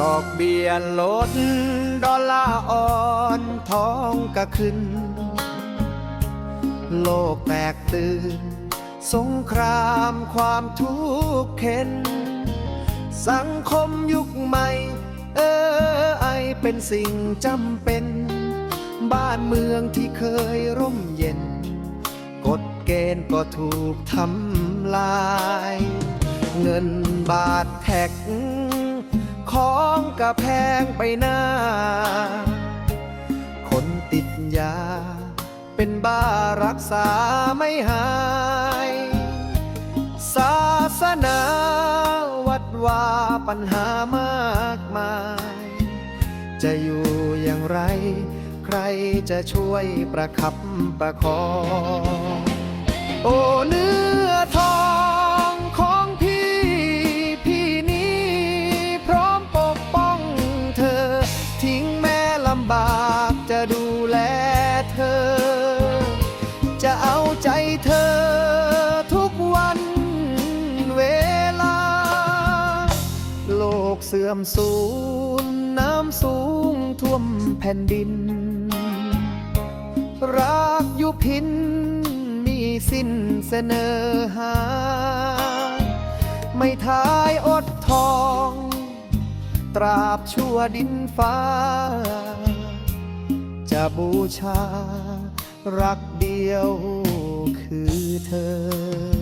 ดอกเบี้ยลด ดอลลาร์อ่อนทองก็ขึ้น โลกแตกตื่น สงครามความทุกข์เข็น สังคมยุคใหม่ เออไอเป็นสิ่งจำเป็น บ้านเมืองที่เคยร่มเย็น กฎเกณฑ์ก็ถูกทำลาย เงินบาทแท็ก ของกระแพงไปหน้า คนติดยา เป็นบ้ารักษาไม่หาย ศาสนาวัดว่าปัญหามากมาย จะอยู่อย่างไร ใครจะช่วยประคับประคอง โอ้เนื้อทอง ลำบากจะดูแลเธอ จะเอาใจเธอทุกวันเวลา โลกเสื่อมสูญน้ำสูงท่วมแผ่นดิน รักยุพินมีสิ้นเสนอหา ไม่ทายอดทอง ตราบชั่วดินฟ้า จะบูชา รักเดียวคือเธอ